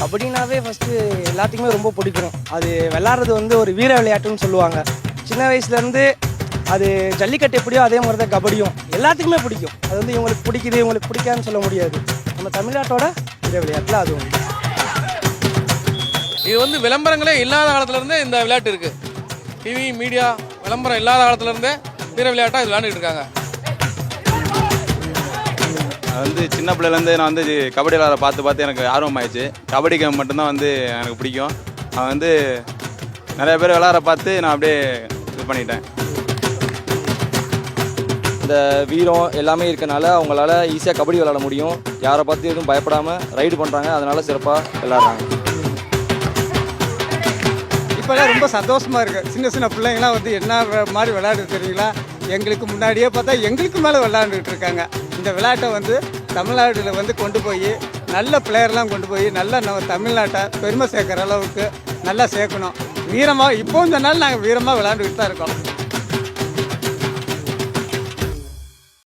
கபடினாவே first எல்லாத்துக்குமே ரொம்ப பிடிக்கும். அது விளாட்றது வந்து ஒரு வீர விளையாட்டுன்னு சொல்லுவாங்க. சின்ன வயசுலேருந்து அது ஜல்லிக்கட்டு எப்படியோ அதே மாதிரி தான் கபடியும். எல்லாத்துக்குமே பிடிக்கும். அது வந்து இவங்களுக்கு பிடிக்குது இவங்களுக்கு பிடிக்காதுன்னு சொல்ல முடியாது. நம்ம தமிழ்நாட்டோட வீர விளையாட்டில் அது ஒன்று இது வந்து விளம்பரங்களே இல்லாத காலத்துலேருந்தே இந்த விளையாட்டு இருக்குது டிவி மீடியா விளம்பரம் இல்லாத காலத்துலேருந்தே வீர விளையாட்டாக இது விளையாண்டுட்டு இருக்காங்க. வந்து சின்ன பிள்ளையிலேருந்து நான் வந்து கபடி விளாட பார்த்து பார்த்து எனக்கு ஆர்வம் ஆயிடுச்சு கபடி கேம் மட்டும்தான் வந்து எனக்கு பிடிக்கும். அவன் வந்து நிறைய பேர் விளாட பார்த்து நான் அப்படியே இது பண்ணிட்டேன். இந்த வீரம் எல்லாமே இருக்கனால அவங்களால ஈஸியாக கபடி விளாட முடியும். யாரை பார்த்து எதுவும் பயப்படாமல் ரைடு பண்ணுறாங்க அதனால சிறப்பாக விளாட்றாங்க. இப்போல்லாம் ரொம்ப சந்தோஷமா இருக்கு. சின்ன சின்ன பிள்ளைங்களாம் வந்து என்ன மாதிரி விளையாடு தெரியுங்களா? எங்களுக்கு முன்னாடியே பார்த்தா எங்களுக்கு மேலே விளையாண்டுட்டு இருக்காங்க. இந்த விளையாட்டை வந்து தமிழ்நாட்டில் வந்து கொண்டு போய் நல்ல பிளேயர்லாம் கொண்டு போய் நல்லா நம்ம தமிழ்நாட்டை பெருமை சேர்க்குற அளவுக்கு நல்லா சேர்க்கணும். வீரமாக இப்போ இந்த நாள் நாங்கள் வீரமாக விளையாண்டுக்கிட்டு தான் இருக்கோம்.